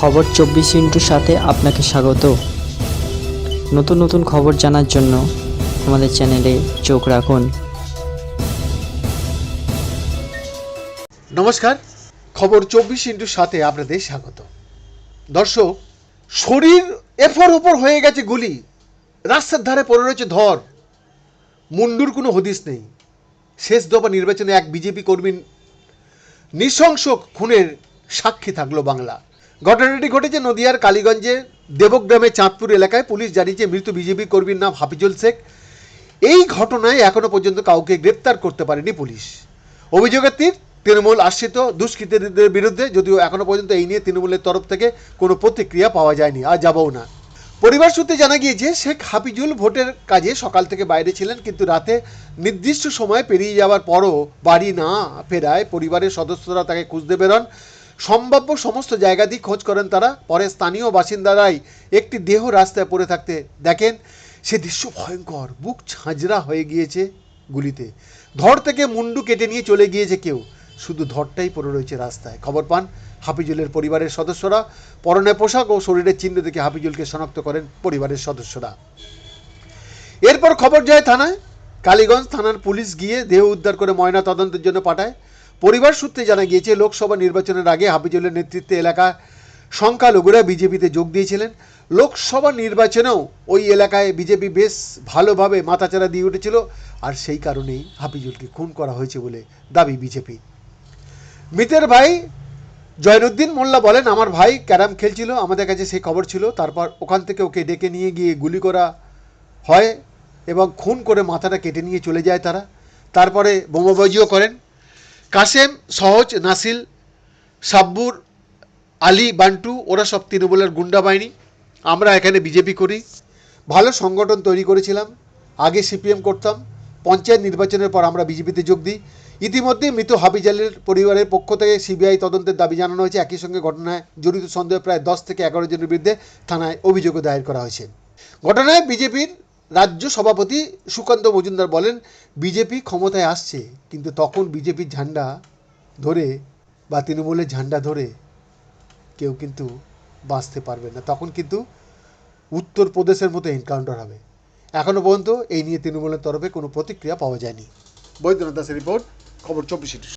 খবর চব্বিশ ইন্টুর সাথে আপনাকে স্বাগত। নতুন নতুন খবর জানার জন্য আমাদের চ্যানেলে চোখ রাখুন। নমস্কার, খবর চব্বিশ ইন্টুর সাথে আপনাদের স্বাগত। দর্শক, শরীর এফর ওপর হয়ে গেছে গুলি। রাস্তার ধারে পড়ে রয়েছে ধর। মুন্ডুর কোনো হদিস নেই। শেষ দফা নির্বাচনে এক বিজেপি কর্মী নৃশংস খুনের সাক্ষী থাকল বাংলা। ঘটনাটি ঘটেছে নদিয়ার কালীগঞ্জে দেবগ্রামে চাঁদপুর এলাকায়। পুলিশ জানিয়েছে, মৃত বিজেপি কর্মীর নাম হাফিজুল শেখ। এই ঘটনায় এখনও পর্যন্ত কাউকে গ্রেপ্তার করতে পারেনি পুলিশ। অভিযোগের তীর তৃণমূল আশ্রিত দুষ্কৃতীদের বিরুদ্ধে, যদিও এখনও পর্যন্ত এই নিয়ে তৃণমূলের তরফ থেকে কোনো প্রতিক্রিয়া পাওয়া যায়নি, আর যাবও না। পরিবার সূত্রে জানা গিয়েছে, শেখ হাফিজুল ভোটের কাজে সকাল থেকে বাইরে ছিলেন, কিন্তু রাতে নির্দিষ্ট সময় পেরিয়ে যাওয়ার পরও বাড়ি না ফেরায় পরিবারের সদস্যরা তাকে খুঁজতে বেরোন। সম্ভাব্য সমস্ত জায়গা দিয়ে খোঁজ করেন তারা। পরে স্থানীয় বাসিন্দারাই একটি দেহ রাস্তায় পড়ে থাকতে দেখেন, সে দৃশ্য ভয়ঙ্কর বুক ঝাঁঝরা হয়ে গিয়েছে গুলিতে। ধর থেকে মুন্ডু কেটে নিয়ে চলে গিয়েছে কেউ। শুধু ধরটাই পড়ে রয়েছে রাস্তায়। খবর পান হাফিজুলের পরিবারের সদস্যরা। পরনে পোশাক ও শরীরের চিহ্ন দেখে হাফিজুলকে শনাক্ত করেন পরিবারের সদস্যরা। এরপর খবর যায় থানায়। কালীগঞ্জ থানার পুলিশ গিয়ে দেহ উদ্ধার করে ময়না তদন্তের জন্য পাঠায়। পরিবার সূত্রে জানা গিয়েছে, লোকসভা নির্বাচনের আগে হাফিজুলের নেতৃত্বে এলাকা সংখ্যালঘুরা বিজেপিতে যোগ দিয়েছিলেন। লোকসভা নির্বাচনেও ওই এলাকায় বিজেপি বেশ ভালোভাবে মাথাচাড়া দিয়ে উঠেছিল, আর সেই কারণেই হাফিজুলকে খুন করা হয়েছে বলে দাবি বিজেপি। মৃতের ভাই জয়নুদ্দিন মোল্লা বলেন, আমার ভাই ক্যারাম খেলছিল, আমাদের কাছে সেই খবর ছিল, তারপর ওখান থেকে ওকে ডেকে নিয়ে গিয়ে গুলি করা হয় এবং খুন করে মাথাটা কেটে নিয়ে চলে যায় তারা। তারপরে বোমাবাজিও করেন। কাসেম, সহজ, নাসিল, সাব্বুর, আলী, বান্টু, ওরা সব তৃণমূলের গুন্ডা বাহিনী। আমরা এখানে বিজেপি করি। ভালো সংগঠন তৈরি করেছিলাম। আগে সিপিএম করতাম। পঞ্চায়েত নির্বাচনের পর আমরা বিজেপিতে যোগ দিই। ইতিমধ্যে মৃত হাবিজালের পরিবারের পক্ষ থেকে সিবিআই তদন্তের দাবি জানানো হয়েছে। একই সঙ্গে ঘটনায় জড়িত সন্দেহ প্রায় দশ থেকে এগারো জনের বিরুদ্ধে থানায় অভিযোগও দায়ের করা হয়েছে। ঘটনায় বিজেপির রাজ্য সভাপতি সুকান্ত মজুমদার বলেন, বিজেপি ক্ষমতায় আসছে, কিন্তু তখন বিজেপির ঝান্ডা ধরে বা তৃণমূলের ঝান্ডা ধরে কেউ কিন্তু বাঁচতে পারবে না। তখন কিন্তু উত্তরপ্রদেশের মতো এনকাউন্টার হবে। এখনও পর্যন্ত এই নিয়ে তৃণমূলের তরফে কোনো প্রতিক্রিয়া পাওয়া যায়নি। বৈদ্যনাথ দাসের রিপোর্ট, খবর চব্বিশ